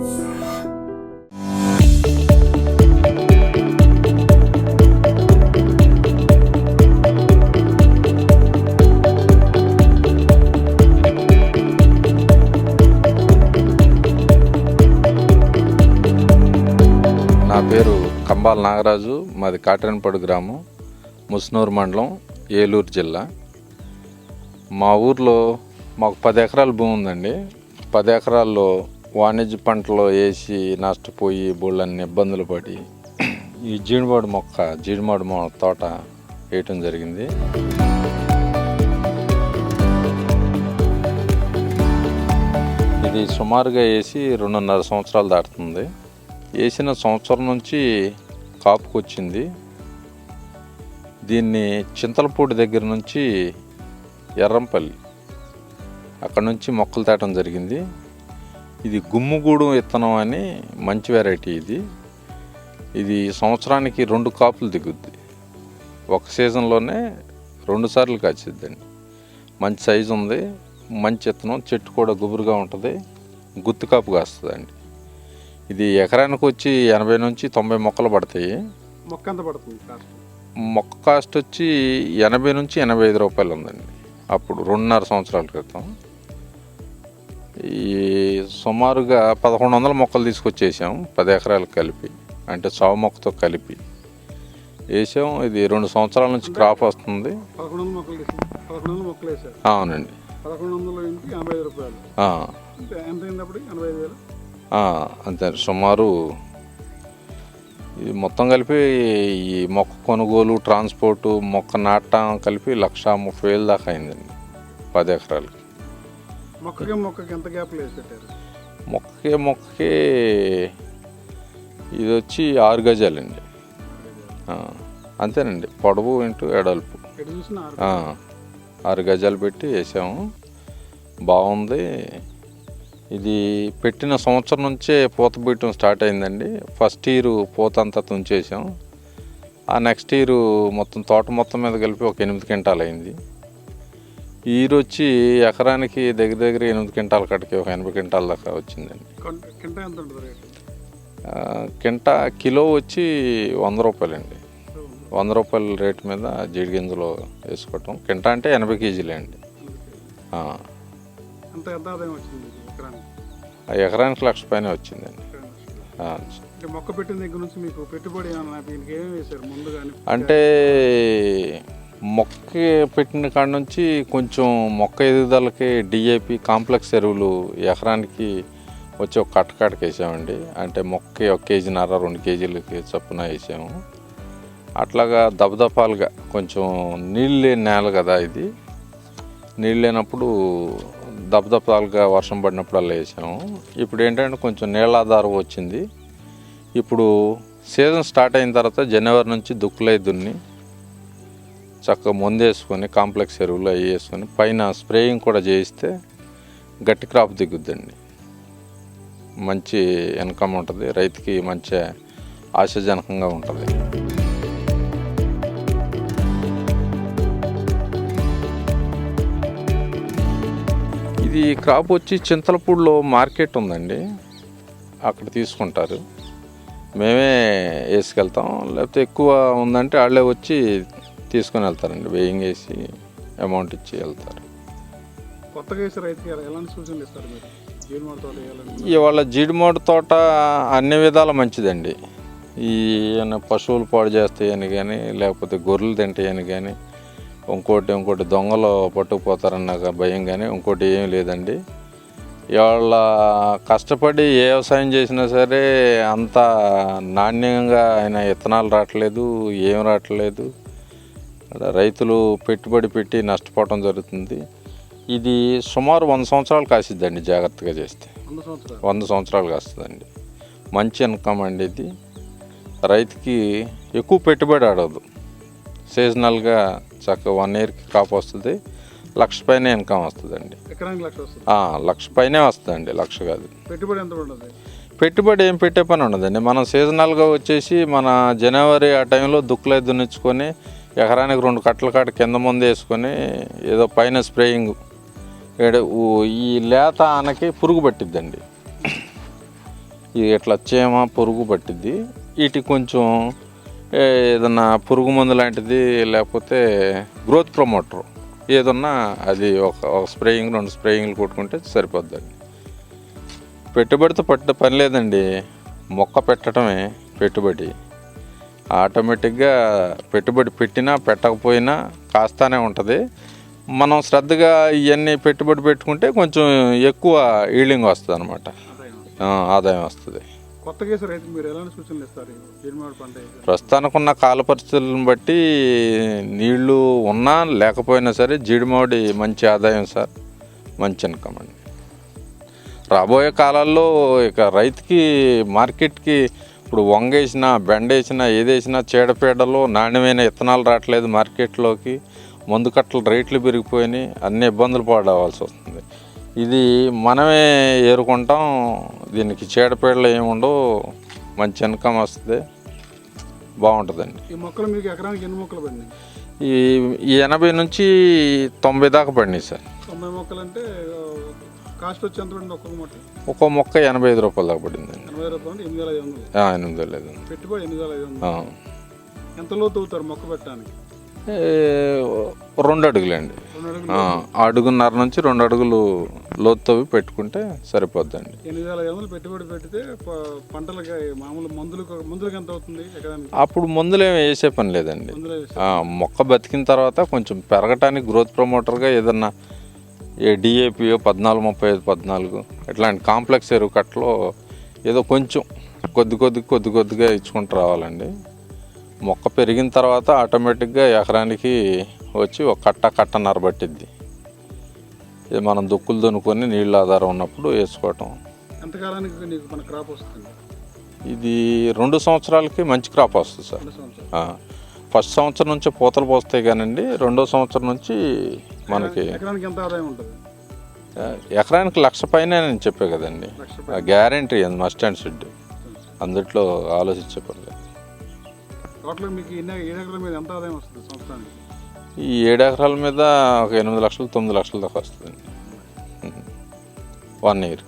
నా పేరు కంబాల నాగరాజు మాది కాటరనపాడు గ్రామం ముస్నూరు మండలం ఏలూరు జిల్లా. మా ఊర్లో మాకు పది ఎకరాల భూమి ఉందండి. పది ఎకరాల్లో వాణిజ్య పంటలు వేసి నష్టపోయి బోళ్ళన్ని ఇబ్బందులు పడి ఈ జీడిమాడు మొక్క జీడిమాడు మొ తోట వేయటం జరిగింది. ఇది సుమారుగా వేసి రెండున్నర సంవత్సరాలు దాటుతుంది. వేసిన సంవత్సరం నుంచి కాపుకొచ్చింది దీన్ని చింతలపూడి దగ్గర నుంచి ఎర్రంపల్లి అక్కడ నుంచి మొక్కలు తేటం జరిగింది. ఇది గుమ్ముగూడు విత్తనం అని మంచి వెరైటీ ఇది. ఇది సంవత్సరానికి రెండు కాపులు దిగుద్ది. ఒక సీజన్లోనే రెండు సార్లు కాచిద్దండి. మంచి సైజు ఉంది మంచి విత్తనం చెట్టు కూడా గుబురుగా ఉంటుంది గుత్తి కాపు కాస్తుందండి. ఇది ఎకరానికి వచ్చి ఎనభై నుంచి తొంభై మొక్కలు పడతాయి. మొక్క ఎంత పడుతుంది కాస్ట్? మొక్క కాస్ట్ వచ్చి ఎనభై నుంచి ఎనభై ఐదు రూపాయలు ఉందండి. అప్పుడు రెండున్నర సంవత్సరాల క్రితం. ఈ సుమారుగా పదకొండు వందల మొక్కలు తీసుకొచ్చేసాం పది ఎకరాలకు కలిపి అంటే చావు మొక్కతో కలిపి. వేసాం ఇది రెండు సంవత్సరాల నుంచి క్రాప్ వస్తుంది. అవునండి. అంతే సుమారు ఇది మొత్తం కలిపి ఈ మొక్క కొనుగోలు ట్రాన్స్పోర్టు మొక్క నాటడం కలిపి లక్ష ముప్పై వేలు దాకా అయిందండి పది ఎకరాలకి. మొక్కకి మొక్కకి ఎంత వేసి పెట్టారు? మొక్కకే మొక్కకే ఇది వచ్చి ఆరు గజాలండి. అంతేనండి. పొడవు ఇంటూ ఎడల్పు. ఆరు గజాలు పెట్టి వేసాము. బాగుంది. ఇది పెట్టిన సంవత్సరం నుంచే పూత బీయటం స్టార్ట్ అయిందండి. ఫస్ట్ ఇయర్ పూత అంతా తుంచేసాం. ఆ నెక్స్ట్ ఇయర్ మొత్తం తోట మొత్తం మీద కలిపి ఒక ఎనిమిది క్వింటాలు అయింది ఈ ఇయర్ వచ్చి ఎకరానికి దగ్గర దగ్గర ఎనిమిది క్వింటాల కట్టకి ఒక ఎనభై క్వింటాల దాకా వచ్చిందండి. కొంట- కిలో వచ్చి వంద రూపాయలండి. వంద రూపాయల రేటు మీద జీడి గింజలు వేసుకోవటం. కింటా అంటే ఎనభై కేజీలే అండి. ఎకరానికి? లక్ష పైన వచ్చిందండి. మొక్క పెట్టిన దగ్గర నుంచి మీకు పెట్టుబడి అంటే మొక్క పెట్టిన కాడ నుంచి కొంచెం మొక్క ఎదుగుదలకి డిఏపి కాంప్లెక్స్ ఎరువులు ఎకరానికి వచ్చి ఒక కట్టకాటకి వేసామండి. అంటే మొక్క ఒక కేజీన్నర రెండు కేజీలకి చొప్పున వేసాము. అట్లాగా దబదపాలుగా కొంచెం నీళ్ళు లేని నేల కదా ఇది. నీళ్ళు లేనప్పుడు దబదపాలుగా వర్షం పడినప్పుడు అలా వేసాము. ఇప్పుడు ఏంటంటే కొంచెం నీళ్ళాధారం వచ్చింది. ఇప్పుడు సీజన్ స్టార్ట్ అయిన తర్వాత జనవరి నుంచి దుక్కులై దున్ని చక్కగా ముందేసుకొని కాంప్లెక్స్ ఎరువులు అవి వేసుకొని పైన స్ప్రేయింగ్ కూడా చేయిస్తే గట్టి క్రాప్ దిగుద్దండి. మంచి ఇన్కమ్ ఉంటుంది. రైతుకి మంచి ఆశాజనకంగా ఉంటుంది. ఇది క్రాప్ వచ్చి చింతలపూడిలో మార్కెట్ ఉందండి. అక్కడ తీసుకుంటారు. మేమే వేసుకెళ్తాం. లేకపోతే ఎక్కువ ఉందంటే వాళ్ళే వచ్చి తీసుకొని వెళ్తారండి. వేయింగ్ వేసి అమౌంట్ ఇచ్చి వెళ్తారు. కొత్తగా వేసే రైతుకి ఎలా- ఎలాంటి సూచనలు ఇస్తారు మీరు? జీడిమాడ తోట వేయాలని ఇవాళ జీడిమోడు తోట అన్ని విధాల మంచిదండి. ఈ ఏమైనా పశువులు పాడు చేస్తాయని కానీ లేకపోతే గొర్రెలు తింటాయని కానీ ఇంకోటి ఇంకోటి దొంగలు పట్టుకుపోతారన్న భయం కానీ ఇంకోటి ఏం లేదండి. ఇవాళ కష్టపడి ఏ వ్యవసాయం చేసినా సరే అంత నాణ్యంగా ఆయన విత్తనాలు రావట్లేదు ఏం రావట్లేదు. రైతులు పెట్టుబడి పెట్టి నష్టపోవడం జరుగుతుంది. ఇది సుమారు వంద సంవత్సరాలు కాసిద్దండి జాగ్రత్తగా చేస్తే. వంద సంవత్సరాలు? కాస్తుందండి. మంచి ఇన్కమ్ అండి ఇది. రైతుకి ఎక్కువ పెట్టుబడి ఆడదు. సీజనల్గా చక్కగా వన్ ఇయర్కి క్రాప్ వస్తుంది. లక్ష పైన ఇన్కమ్ వస్తుందండి. లక్ష వస్తుంది? ఆ, లక్ష పైనే వస్తుందండి లక్ష కాదు. పెట్టుబడి ఎంత పెట్టుబడి ఏం పెట్టే పని ఉండదండి. మనం సీజనల్గా వచ్చేసి మన జనవరి ఆ టైంలో దుక్కులే దున్నించుకొని ఎకరానికి రెండు కట్టల కాడ కింద ముందు వేసుకొని ఏదో పైన స్ప్రేయింగ్. ఈ లేత ఆనకి పురుగు పట్టిద్దండి. ఇది ఇట్లా చీమ పురుగు పట్టిద్ది. వీటికి కొంచెం ఏదన్నా పురుగు మందు లాంటిది లేకపోతే గ్రోత్ ప్రమోటర్. ఏదన్నా అది ఒక ఒక స్ప్రేయింగ్ రెండు స్ప్రేయింగ్లు కొట్టుకుంటే సరిపోద్దండి. పెట్టుబడితో పట్టే పని లేదండి. మొక్క పెట్టడమే పెట్టుబడి. ఆటోమేటిక్గా పెట్టుబడి పెట్టినా పెట్టకపోయినా కాస్తానే ఉంటుంది. మనం శ్రద్ధగా ఇవన్నీ పెట్టుబడి పెట్టుకుంటే కొంచెం ఎక్కువ ఈల్డింగ్ వస్తుంది అనమాట ఆదాయం. వస్తుంది? ప్రస్తుతానికి ఉన్న కాల పరిస్థితులను బట్టి నీళ్ళు ఉన్నా లేకపోయినా సరే జీడిమాడి మంచి ఆదాయం సార్. మంచి ఇన్కమ్ అండి. రాబోయే కాలాల్లో ఇక రైతుకి మార్కెట్కి ఇప్పుడు వంగేసినా బెండేసినా ఏదేసినా చీడపీడలు నాణ్యమైన విత్తనాలు రావట్లేదు మార్కెట్లోకి. మందు కట్టలు రేట్లు పెరిగిపోయినాయి అన్ని ఇబ్బందులు పడవలసి వస్తుంది. ఇది మనమే ఏరుకుంటాం దీనికి చీడపీడలు ఏముండవు మంచి ఇన్కమ్ వస్తుంది బాగుంటుందండి. ఈ మొక్కలు మీకు ఎకరానికి ఎన్ని మొక్కలు పడినాయి? ఈ ఈ ఎనభై నుంచి తొంభై దాకా పడినాయి సార్. తొంభై మొక్కలు అంటే కాస్ట్ వచ్చి ఎంత పడింది ఒక్కొక్క మొక్క ఒక్కో మొక్క ఎనభై ఐదు రూపాయల దాకా పడిందండి. ఎనభై రూపాయలు అంటే ఎనిమిది వేల ఐదు వందలు. ఎనిమిది వేల ఐదు వందలు. పెట్టుబడి ఎనిమిది వేల ఐదు వందలు. ఎంత లోతు అవుతారు మొక్క పెట్టడానికి? రెండు అడుగులండి. అడుగున్నర నుంచి రెండు అడుగులు లోతువి పెట్టుకుంటే సరిపోద్దండి. ఎనిమిది వేల ఐదు వందలు పెట్టుబడి పెడితే పంటలకి మామూలు మందులకు మందులకు ఎంత అవుతుంది అప్పుడు మందులు ఏమి వేసే పని లేదండి. మందులు మొక్క బతికిన తర్వాత కొంచెం పెరగటానికి గ్రోత్ ప్రమోటర్గా ఏదన్నా డిఏపిఓ పద్నాలుగు ముప్పై ఐదు పద్నాలుగు ఇట్లాంటి కాంప్లెక్స్ ఎరువు కట్టలో ఏదో కొంచెం కొద్ది కొద్ది కొద్ది కొద్దిగా ఇచ్చుకుంటూ రావాలండి. మొక్క పెరిగిన తర్వాత ఆటోమేటిక్గా ఎకరానికి వచ్చి ఒక కట్ట కట్టన్నర పట్టిద్ది. ఇది మనం దుక్కులు దున్నుకొని నీళ్ళ ఆధారం ఉన్నప్పుడు వేసుకోవటం. ఎంతకాలానికి నీకు మన క్రాప్ వస్తుంది ఇది రెండు సంవత్సరాలకి మంచి క్రాప్ వస్తుంది సార్. ఫస్ట్ సంవత్సరం నుంచి పూతలు పోస్తాయి కానండి రెండో సంవత్సరం నుంచి మనకి ఎకరానికి లక్ష పైన నేను చెప్పే కదండి. గ్యారంటీ అది మస్ట్ అండ్ షుడ్. అందుట్లో ఆలోచించే పని లేదు టోటల్ మీకు ఎన్ని ఏడు ఎకరాల మీద ఎంత ఆదాయం వస్తుంది సంవత్సరానికి? ఈ ఏడు ఎకరాల మీద ఒక ఎనిమిది లక్షలు తొమ్మిది లక్షల దాకా వస్తుందండి. One year.